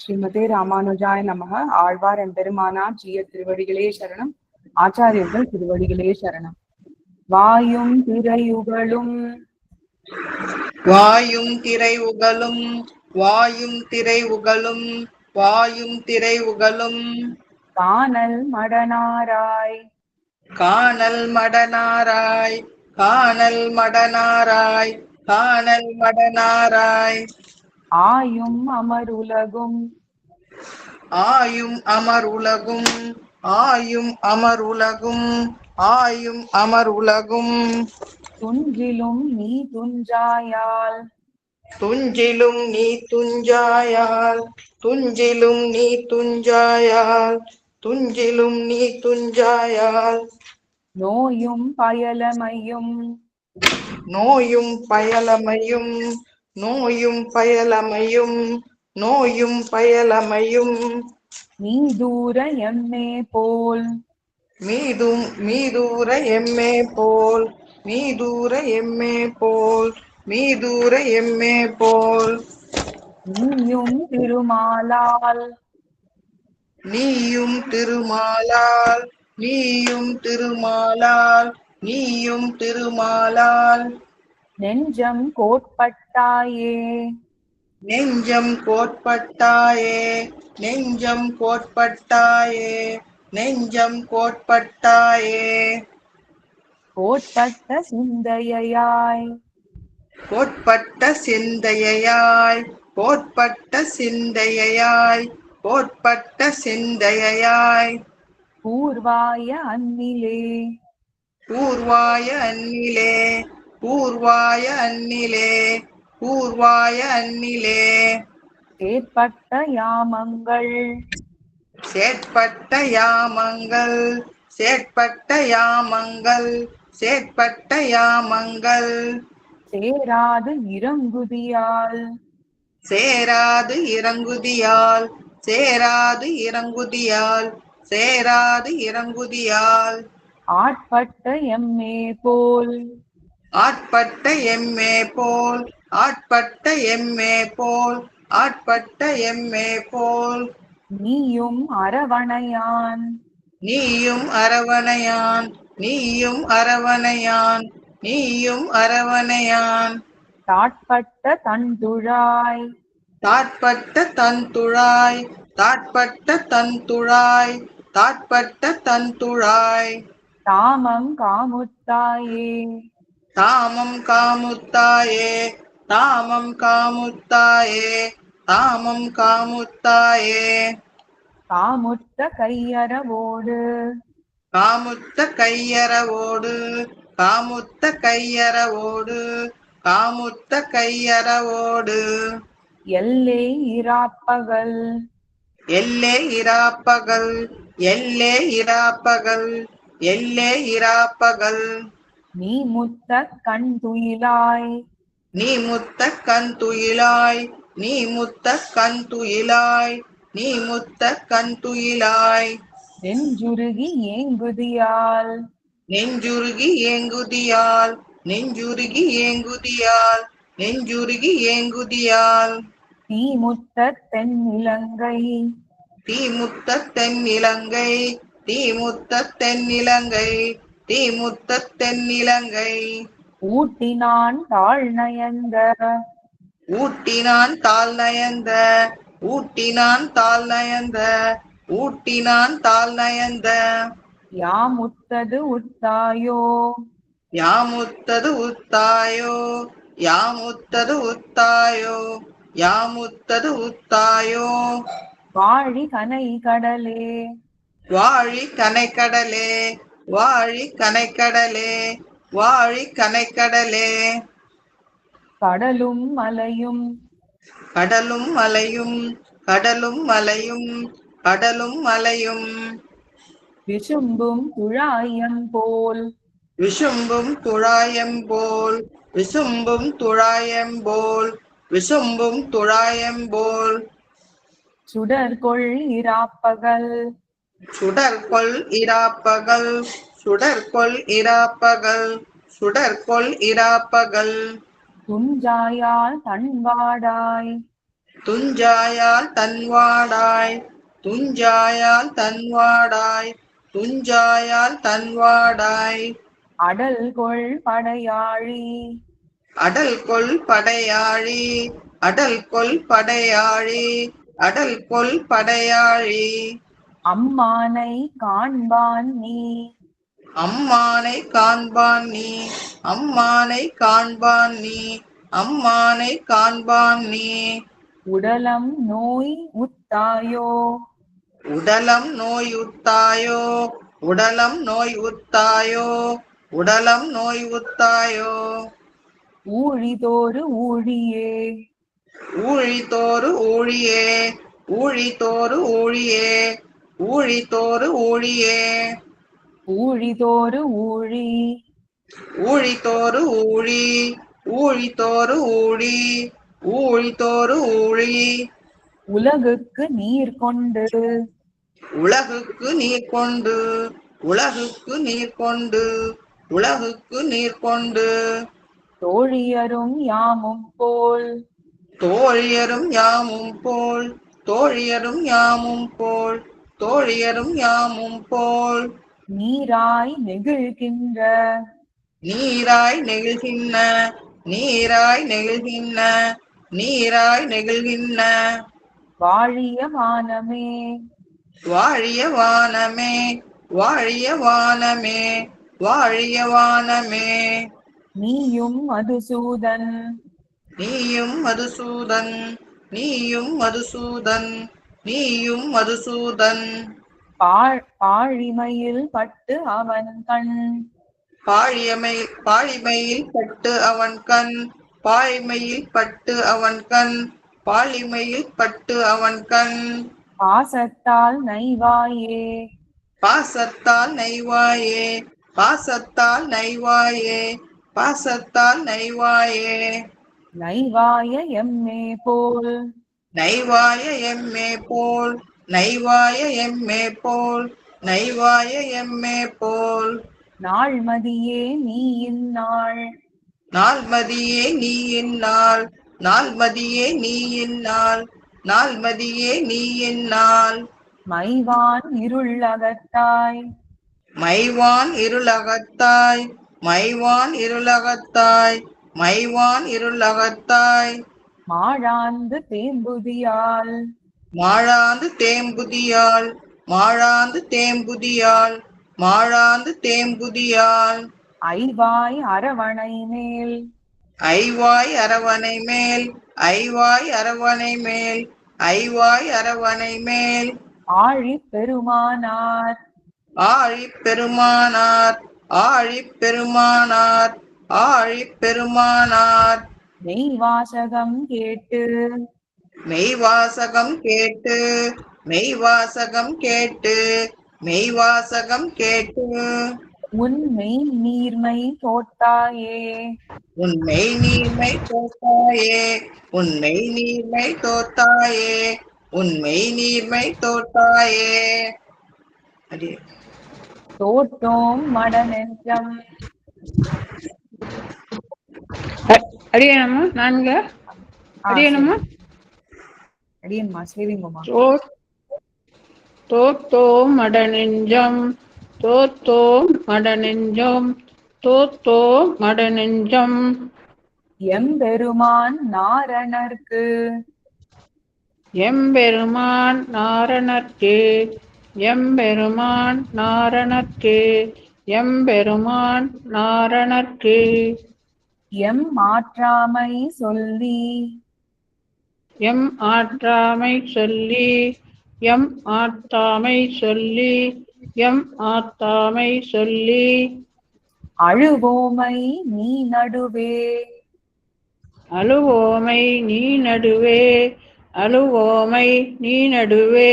ஸ்ரீமதே ராமானுஜாய நமக. ஆழ்வார் எம்பெருமானார் ஜீய திருவடிகளே சரணம். ஆச்சாரியர்கள் திருவடிகளே சரணம். வாயும் திரையுகளும் வாயும் திரை உகலும் வாயும் திரை உகலும் வாயும் திரை உகலும் காணல் மடனாராய் காணல் மடனாராய் காணல் மடனாராய் காணல் மடனாராய் ஆயும் அமருலகும் ஆயும் அமர் உலகும். ஆயும் அமர் உலகும். ஆயும் அமர் உலகும். துஞ்சிலும் நீ துஞ்சாயால் துஞ்சிலும் நீ துஞ்சாயால் துஞ்சிலும் நீ துஞ்சாயால் துஞ்சிலும் நீ துஞ்சாயால் நோயும் பயலமையும். நோயும் பயலமையும். நோயும் பயலமையும் நோயும் பயலமையும். நீ தூர எம்மே போல். மீதும் மீதூர எம்மே போல். மீதூர எம்மே போல். மீதூர எம்மே போல். நீயும் திருமாலால். நீயும் திருமாலால். நீயும் திருமாலால். நீயும் திருமாலால். நெஞ்சம் கோட்பட்டாயே நெஞ்சம் கோட்பட்டாயே நெஞ்சம் கோட்பட்டாயே நெஞ்சம் கோட்பட்டாயே கோட்பட்ட சிந்தையாய் கோட்பட்ட சிந்தையாய் கோட்பட்ட சிந்தையாய் கோட்பட்ட சிந்தையாய் பூர்வாய அன்னிலே. பூர்வாய அந்நிலே பூர்வாய அந்நிலே பூர்வாய அந்நிலே ஏற்பட்ட யாமங்கள். சேட்பட்ட யாமங்கள். சேட்பட்ட யாமங்கள். சேட்பட்ட யாமங்கள். சேராது இறங்குதியால். சேராது இறங்குதியால். சேராது இறங்குதியால். சேராது இறங்குதியால். ஆட்பட்ட எம்மே போல். ஆட்பட்ட எம்மே போல் ஆட்பட்ட எம்மே போல் ஆட்பட்ட எம்மே போல். நீயும் அரவணையான். நீயும் அரவணையான் நீயும் அரவணையான் நீயும் அரவணையான். தாட்பட்ட தண்டுழாய் தாட்பட்ட தன்துழாய் தாட்பட்ட தன்துழாய் தாட்பட்ட தன்துழாய். தாமம் காமுத்தாயே. தாமம் காமுத்தாயே தாமம் காமுத்தாயே தாமம் காமுத்தாயே. காமுத்த கையறவோடு. காமுத்த கையறவோடு காமுத்த கையறவோடு காமுத்த கையறவோடு. எல்லே இராப்பகல். எல்லே இராப்பகல் எல்லே இராப்பகல் எல்லே இராப்பகல். நீ முத்த கண் துயிலாய் நீ முத்த கண் துயிலாய் நீ முத்த கண் துயிலாய் நீ முத்த கண் துயிலாய் நெஞ்சுருகி ஏங்குதியால். நெஞ்சுருகி ஏங்குதியால் நெஞ்சுருகி ஏங்குதியால் நெஞ்சுருகி ஏங்குதியால். தீ முத்த தென் இலங்கை தீமுத்த தென்னிலங்கை தீமுத்த தென்னிலங்கை தீமுத்த தென்னிலங்கை ஊட்டினான் தாழ் நயந்த. ஊட்டினான் தாள் நயந்த. ஊட்டினான் தாள் நயந்த. ஊட்டினான் தாள் நயந்த. யாமுத்தது உத்தாயோ? யாமுத்தது உத்தாயோ? யாமுத்தது உத்தாயோ? யாமுத்தது உத்தாயோ? வாழி கனை கடலே. வாழி கனைக்கடலே வாழி கனைக்கடலே வாழி கனைக்கடலே கடலும் மலையும். கடலும் மலையும் கடலும் மலையும் கடலும் மலையும். விசும்பும் துழாயம் போல். விசும்பும் துழாயம் போல் விசும்பும் துழாயம் போல் விசும்பும் துழாயம் போல். சுடர்கொள் இராப்பகல். சுடர்கொள் இராப்பகல் சுடர்கொள் இராப்பகல் சுடர்கொள் இராப்பகல். துஞ்சாயால் தன்வாடாய். துஞ்சாயால் தன்வாடாய் துஞ்சாயால் தன்வாடாய் துஞ்சாயால் தன்வாடாய். அடல் கொள் படையாழி. அடல் கொல் படையாழி அடல் கொல் படையாழி அடல் கொல் படையாழி. அம்மானை காண்பான் நீ. அம்மானை காண்பான் நீ. அம்மானை காண்பான் நீ. அம்மானை காண்பான் நீ. உடலம் நோய் உத்தாயோ. உடலம் நோய் உத்தாயோ. உடலம் நோய் உத்தாயோ. உடலம் நோய் உத்தாயோ. ஊழிதோறு ஊழியே. ஊழித்தோறு ஊழியே. ஊழித்தோறு ஊழியே. ஊழித்தோறு ஊழியே. ஊழிதோறு ஊழி. ஊழித்தோறு ஊழி. ஊழித்தோறு ஊழி. ஊழித்தோறு ஊழி. உலகுக்கு நீர் கொண்டு. உலகுக்கு நீர் கொண்டு. உலகுக்கு நீர் கொண்டு. உலகுக்கு நீர் கொண்டு. தோழியரும் யாமும் போல். தோழியரும் யாமும் போல். தோழியரும் யாமும் போல். தோழியரும் யாமும் போல். நீராய் நெகிழ்கின்ற. நீராய் நெகிழ்கின்ற. நீராய் நெகிழ்கின்ற. நீராய் நெகிழ்கின்ற. வாழிய வானமே. வாழிய வானமே. வாழிய வானமே. வாழிய வானமே. நீயும் மதுசூதன். நீயும் மதுசூதன். நீயும் மதுசூதன். நீயும் மதுசூதன். பாழ் பாழிமையில் பட்டு அவன் கண். பாழியமை பாழிமையில் பட்டு அவன் கண். பாழிமையில் பட்டு அவன் கண். பாழிமையில் பட்டு அவன் கண். பாசத்தால் நைவாயே. பாசத்தால் நைவாயே. பாசத்தால் நைவாயே. பாசத்தால் நைவாயே. நைவாய எம்மே போல். நைவாய எம்மே போல் நைவாய எம்மே போல் நைவாய எம்மே போல். நாள்மதியே நீ இந்நாள் நாள்மதியே நீ இந்நாள் நாள்மதியே நீ இந்நாள் நாள்மதியே நீ இந்நாள் மைவான் இருள் அகத்தாய் மைவான் இருளகத்தாய் மைவான் இருளகத்தாய் மைவான் இருளகத்தாய். மாழாந்து தேம்புதியால். மாழாந்து தேம்புதியால் மாழாந்து தேம்புதியால் மாழாந்து தேம்புதியால். ஐவாய் அரவணை மேல். ஐவாய் அரவணை மேல் ஐவாய் அரவணை மேல் ஐவாய் அரவணை மேல். ஆழி பெருமானார். ஆழி பெருமானார் ஆழி பெருமானார் ஆழி பெருமானார். மெய்வாசகம் கேட்டு. மெய்வாசகம் கேட்டு. மெய்வாசகம் கேட்டு. மெய்வாசகம் கேட்டு. உன் மெய் நீர்மை தோட்டாயே உண்மை நீர்மை தோத்தாயே உண்மை நீர்மை தோத்தாயே உண்மை நீர்மை தோத்தாயே அடி. தோட்டோம் மடநெஞ்சம். அடியனம்மா நான்கு. அடியனம்மா. அடியன்மா சரிங்கம்மா தோ- தோத்தோம் மடநெஞ்சம். தோத்தோம் மடநெஞ்சம். தோத்தோம் மடநெஞ்சம். எம்பெருமான் நாரணர்க்கு. எம்பெருமான் நாரணர்க்கு. எம்பெருமான் நாரணர்க்கு. எம்பெருமான் நாரணர்க்கு. எம் மாற்றாமை சொல்லி. எம் ஆற்றாமை சொல்லி எம் ஆத்தாமை சொல்லி எம் ஆத்தாமை சொல்லி. அழுவோமை நீ நடுவே. அழுவோமை நீ நடுவே அழுவோமை நீ நடுவே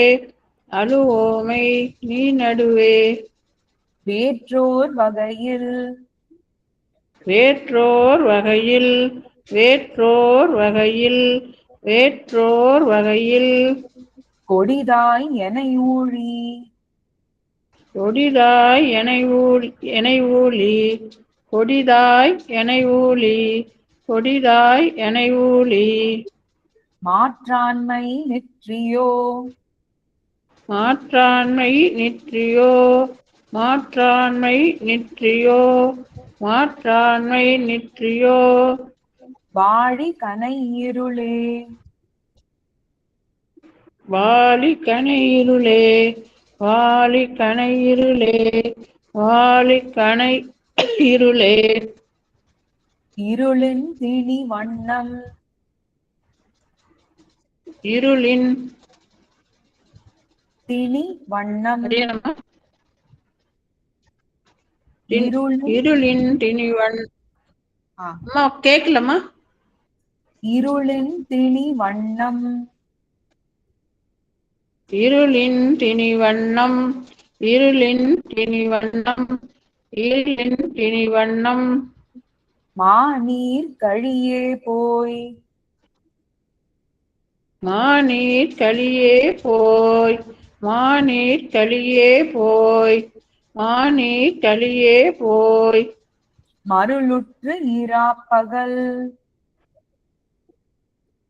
அழுவோமை நீ நடுவே. வேற்றோர் வகையில் வேற்றோர் வகையில் வேற்றோர் வகையில் வேற்றோர் வகையில். கொடிதாய் எனையூழி. கொடிதாய் எனை ஊழி எனை ஊழி கொடிதாய் எனை ஊழி கொடிதாய் எனை ஊழி மாற்றாண்மை நெற்றியோ. மாற்றாண்மை நிற்றியோ மாற்றாண்மை நிற்றியோ. மாற்றாண்மை நிற்றியோ? வாழி கனை இருளே வாலி கனையிருளே வாலி கனையிருளே வாலி கனை இருளே இருளின் திணி வண்ணம். இருளின் திணி வண்ணம். இருளின் இருளின் திணிவன். அம்மா கேக்கலம்மா? இருளின் திணி வண்ணம் இருளின் திணிவண்ணம் இருளின் திணிவண்ணம் இருளின் திணிவண்ணம். மாநீர் கழியே போய். மாநீர் களியே போய் மாநீர் களியே போய். மாநீர் களியே போய். மருளுற்று இராப்பகல்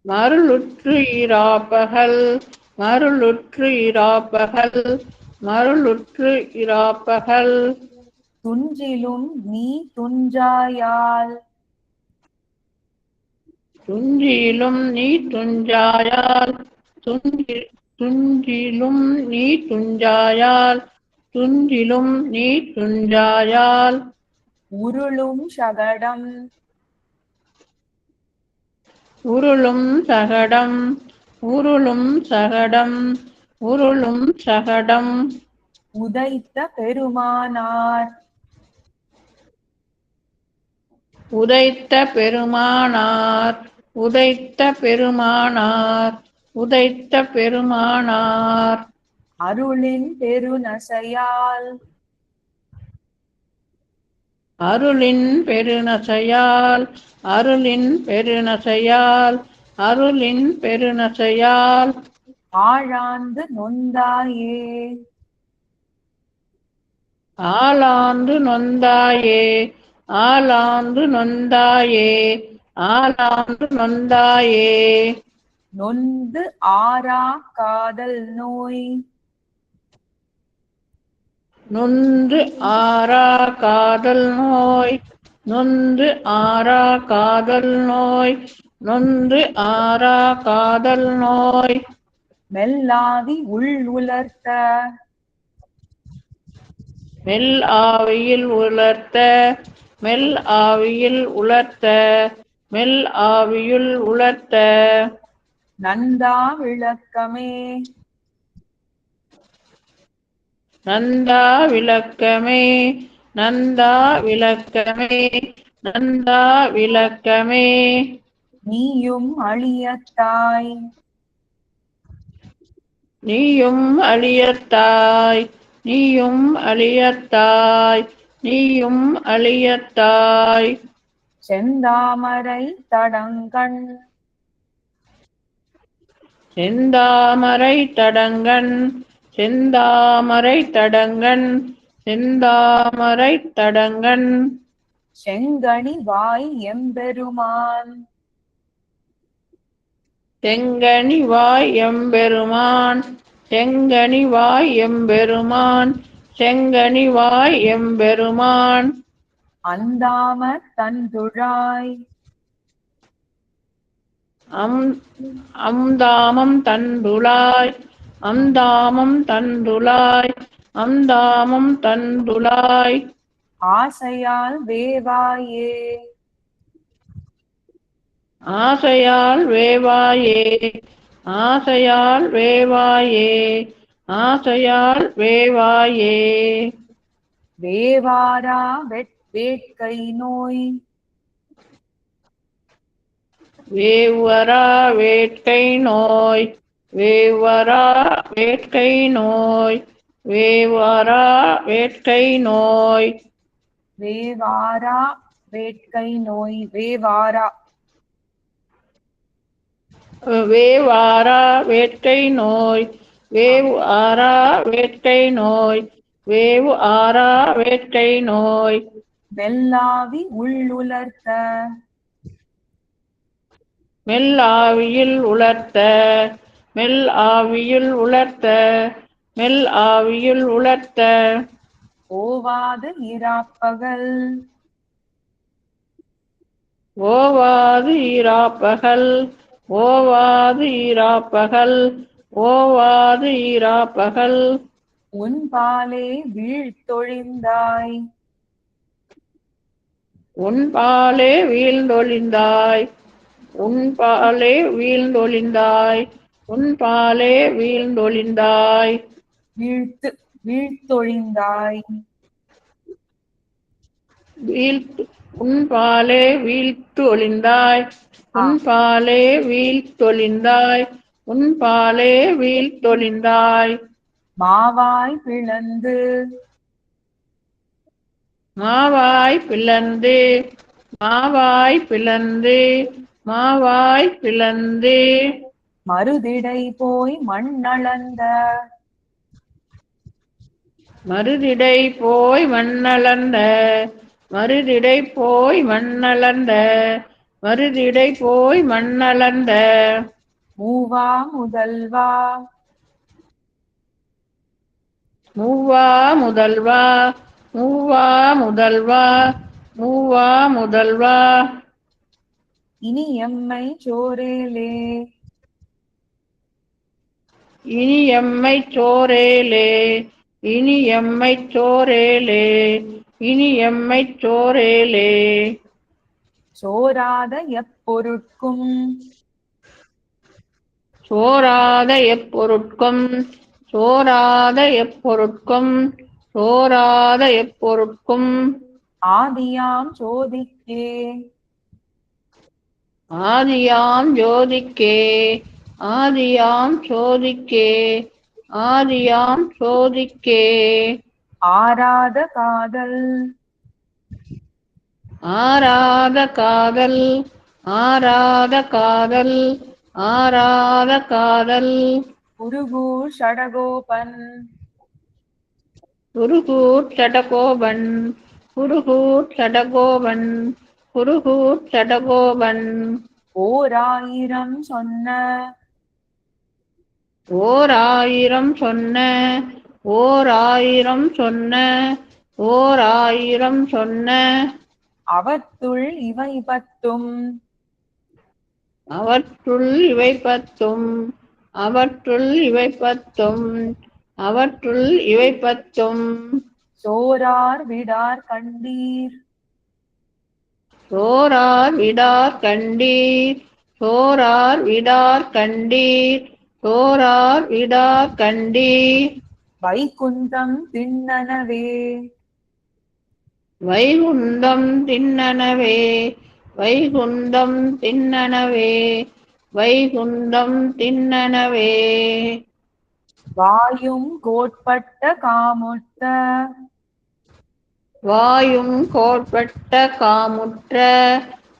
மருளுற்று இராப்பகல் மருளுற்று இராப்பகல் மருளுற்று இராப்பகல் துஞ்சிலும் நீ துஞ்சாயால். துஞ்சிலும் நீ துஞ்சாயால். துஞ்சி துஞ்சிலும் நீ துஞ்சாயால். துஞ்சிலும் நீ துஞ்சாயால் உருளும் சகடம். உருளும் சகடம். உருளும் சகடம். உருளும் சகடம். உதைத்த பெருமானார். உதைத்த பெருமானார். உதைத்த பெருமானார். உதைத்த பெருமானார். அருளின் பெருநசையால். அருளின் பெருநசையால் அருளின் பெருநசையால் அருளின் பெருநசையால். ஆழாந்து நொந்தாயே. ஆளாந்து நொந்தாயே ஆளாந்து நொந்தாயே ஆளாந்து நொந்தாயே. நொந்து ஆறா காதல் நோய். நொந்து ஆறா காதல் நோய். நொந்து ஆறா காதல் நோய். நொந்து ஆறா காதல் நோய். மெல்லாவி உள் உலர்த்த. மெல் ஆவியில் உலர்த்த. மெல் ஆவியில் உலர்த்த. மெல் ஆவியுள் உலர்த்த. நந்தா விளக்கமே. நந்தா விளக்கமே நந்தா விளக்கமே நந்தா விளக்கமே. நீயும் அழியத்தாய் நீயும் அழியத்தாய் நீயும் அழியத்தாய் நீயும் அழியத்தாய் செந்தாமரை தடங்கண். செந்தாமரை தடங்கன் செந்தாமரை தடங்கன் செந்தாமரை தடங்கன் செங்கனி வாய் எம்பெருமான். செங்கனி வாய் எம்பெருமான் செங்கனி வாய் எம்பெருமான் செங்கனி வாய் எம்பெருமான். அந்தாம தந்துழாய். அம் அம்தாமம் தண்டுலாய் அம்தாமம் தண்டுலாய் அம்தாமம் தண்டுலாய் ஆசையால் வேவாயே. ஆசையால் வேவாயே ஆசையால் வேவாயே ஆசையால் வேவாயே. வேவாரா வெட் வேட்கை நோய். வேவரா வேட்கை நோய். வேவரா வேட்கை நோய் வேவரா வேட்கை நோய். வேவாரா வேட்கை நோய் வேவாரா. வேவாரா வேட்கை நோய் வேவு ஆரா வேட்கை நோய் வேவு ஆரா வேட்கை நோய். வெல்லாவி உள்ளுலர்த்த. மெல் ஆவியில் உலர்த்த. மெல் ஆவியில் உலர்த்த மெல் ஆவியில் உலர்த்த. ஓவாது இராப்பகல் ஓவாது ஈராப்பகல் ஓவாது ஈராப்பகல் ஓவாது ஈராப்பகல். உன்பாலே வீழ்த்தொழிந்தாய். உன்பாலே வீழ்ந்தொழிந்தாய். உன்பாலே வீழ்ந்தொழிந்தாய். உன்பாலே வீழ்ந்தொழிந்தாய். வீழ்த்து வீழ்த்தொழிந்தாய். வீழ்த்து உன்பாலே வீழ்த்து ஒளிந்தாய் உன்பாலே வீழ்த்தொழிந்தாய். உன்பாலே வீழ்த்தொழிந்தாய். மாவாய் பிளந்து. மாவாய் பிளந்து மாவாய் பிளந்து மாவாய் பிளந்து. மறுதிடை போய் மண்ணளந்த மருதிடை போய் மண்ணளந்த மருதிடை போய் மண்ணளந்த மருதிடை போய் மண்ணளந்த மூவா முதல்வா. மூவா முதல்வா. மூவா முதல்வா. மூவா முதல்வா. இனி எம்மை சோரேலே. இனி எம்மை சோரேலே இனி எம்மை சோரேலே இனி எம்மை சோரேலே. சோராத எப்பொருட்கும்? சோராத எப்பொருட்கும்? சோராத எப்பொருட்கும்? சோராத எப்பொருட்கும்? ஆதியாம் சோதிக்கே ஆதியாம் ஜோதிக்கே. ஆதியாம் சோதிக்கே ஆதியாம் சோதிக்கே. ஆராத காதல். ஆராத காதல் ஆராத காதல் ஆராத காதல். குருகூர் ஷடகோபன் குருகூர் சடகோபன் குருகூர் சடகோபன் குருகூர் சடகோபன். ஓர் ஆயிரம் சொன்ன ஓர் ஆயிரம் சொன்ன ஓர் ஆயிரம் சொன்ன ஓர் ஆயிரம் சொன்ன. அவத்துள் இவை பத்தும். அவற்றுள் இவை பத்தும். அவற்றுள் இவை பத்தும். அவற்றுள் இவை பத்தும். சோரார் விடார் கண்டீர். சோரார் விடார் கண்டீர். சோரார் விடார் கண்டீர். சோரார் விடார் கண்டீர் வைகுந்தம் திண்ணனவே வைகுந்தம் திண்ணனவே வைகுந்தம் திண்ணனவே வைகுந்தம் திண்ணனவே வாயும் கோட்பட்ட காமுத்த வாயும் கோட்பட்ட காமுற்ற.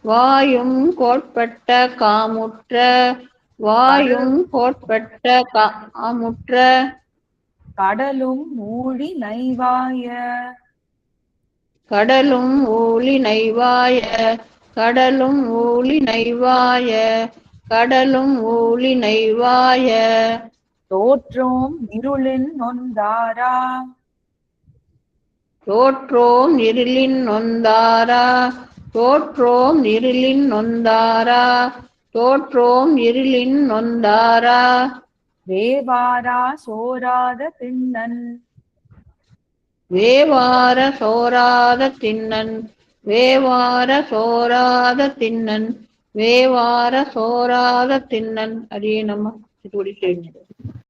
வாயும் கோட்பட்ட காமுற்ற. வாயும் கோட்பட்ட காமுற்ற கடலும் ஊழி நைவாய. கடலும் ஊழி நைவாய. கடலும் ஊழி நைவாய. கடலும் ஊழி நைவாய. தோற்றோம் இருளின் நொந்தாரா. தோற்றோம் இருளின் நொந்தாரா. தோற்றோம் இருளின் நொந்தாரா. தோற்றோம் இருளின் நொந்தாரா? வேவாரா சோராத திண்ணன் வேவார சோராத திண்ணன் வேவார சோராத திண்ணன் வேவார சோராத திண்ணன் அடியே நம்ம திருவடி